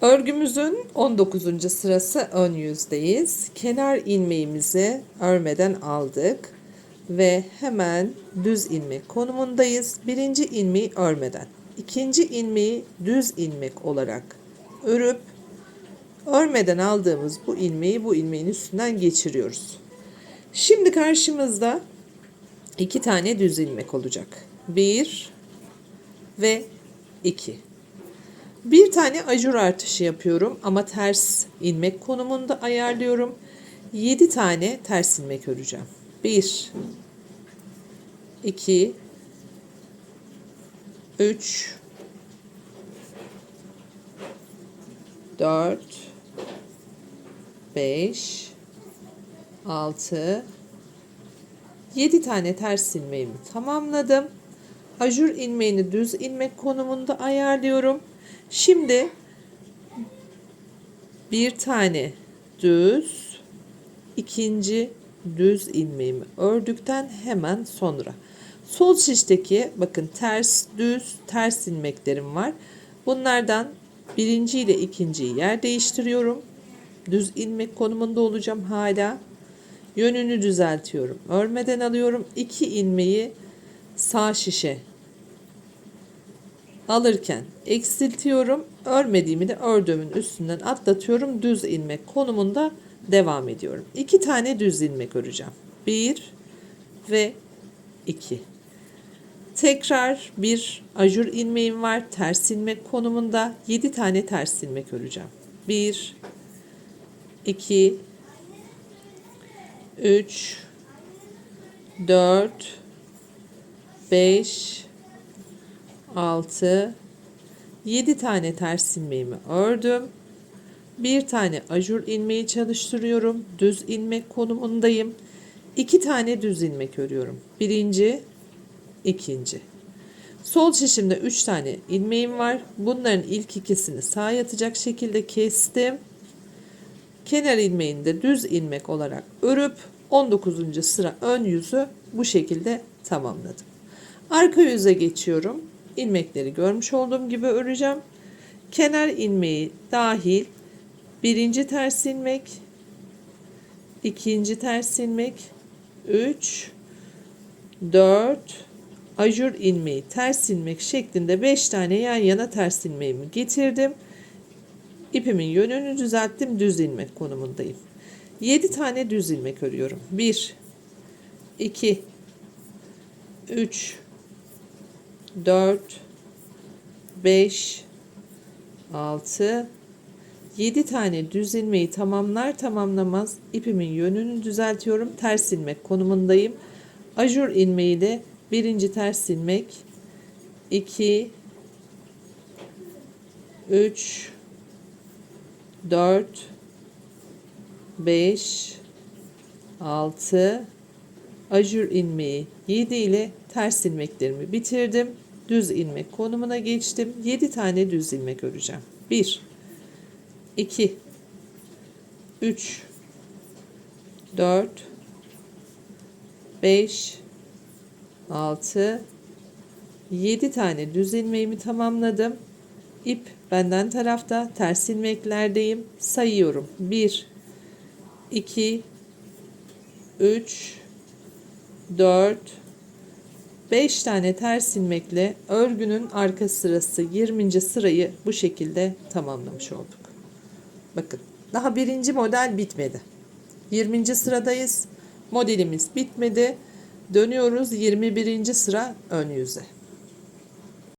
Örgümüzün 19. sırası ön yüzdeyiz. Kenar ilmeğimizi örmeden aldık ve hemen düz ilmek konumundayız. Birinci ilmeği örmeden, ikinci ilmeği düz ilmek olarak örüp örmeden aldığımız bu ilmeği bu ilmeğin üstünden geçiriyoruz. Şimdi karşımızda iki tane düz ilmek olacak. Bir ve iki. Bir tane ajur artışı yapıyorum ama ters ilmek konumunda ayarlıyorum. 7 tane ters ilmek öreceğim. 1 2 3 4 5 6 7 tane ters ilmeğimi tamamladım. Ajur ilmeğini düz ilmek konumunda ayarlıyorum. Şimdi bir tane düz, ikinci düz ilmeğimi ördükten hemen sonra sol şişteki bakın ters düz ters ilmeklerim var. Bunlardan birinci ile ikinciyi yer değiştiriyorum. Düz ilmek konumunda olacağım hala. Yönünü düzeltiyorum. Örmeden alıyorum. iki ilmeği sağ şişe alırken eksiltiyorum. Örmediğimi de ördüğümün üstünden atlatıyorum. Düz ilmek konumunda devam ediyorum. İki tane düz ilmek öreceğim. Bir ve iki. Tekrar bir ajur ilmeğim var. Ters ilmek konumunda 7 tane ters ilmek öreceğim. 1 2 3 4 5 6 7 tane ters ilmeğimi ördüm. Bir tane ajur ilmeği çalıştırıyorum. Düz ilmek konumundayım. 2 tane düz ilmek örüyorum. Birinci, ikinci. Sol şişimde 3 tane ilmeğim var. Bunların ilk ikisini sağ yatacak şekilde kestim. Kenar ilmeğini de düz ilmek olarak örüp 19. sıra ön yüzü bu şekilde tamamladım. Arka yüze geçiyorum ilmekleri görmüş olduğum gibi öreceğim. Kenar ilmeği dahil birinci ters ilmek, ikinci ters ilmek, 3, 4, ajur ilmeği, ters ilmek şeklinde 5 tane yan yana ters ilmeğimi getirdim. İpimin yönünü düzelttim. Düz ilmek konumundayım. 7 tane düz ilmek örüyorum. 1 2 3 4 5 6 7 tane düz ilmeği tamamlar tamamlamaz ipimin yönünü düzeltiyorum. Ters ilmek konumundayım. Ajur ilmeği de birinci ters ilmek 2 3 4 5 6 ajur ilmeği 7 ile ters ilmeklerimi bitirdim. Düz ilmek konumuna geçtim. 7 tane düz ilmek öreceğim. 1 2 3 4 5 6 7 tane düz ilmeğimi tamamladım. İp benden tarafta ters ilmeklerdeyim. Sayıyorum. 1 2 3 4 5 tane ters ilmekle örgünün arka sırası 20. sırayı bu şekilde tamamlamış olduk. Bakın daha birinci model bitmedi. 20. sıradayız. Modelimiz bitmedi. Dönüyoruz 21. sıra ön yüze.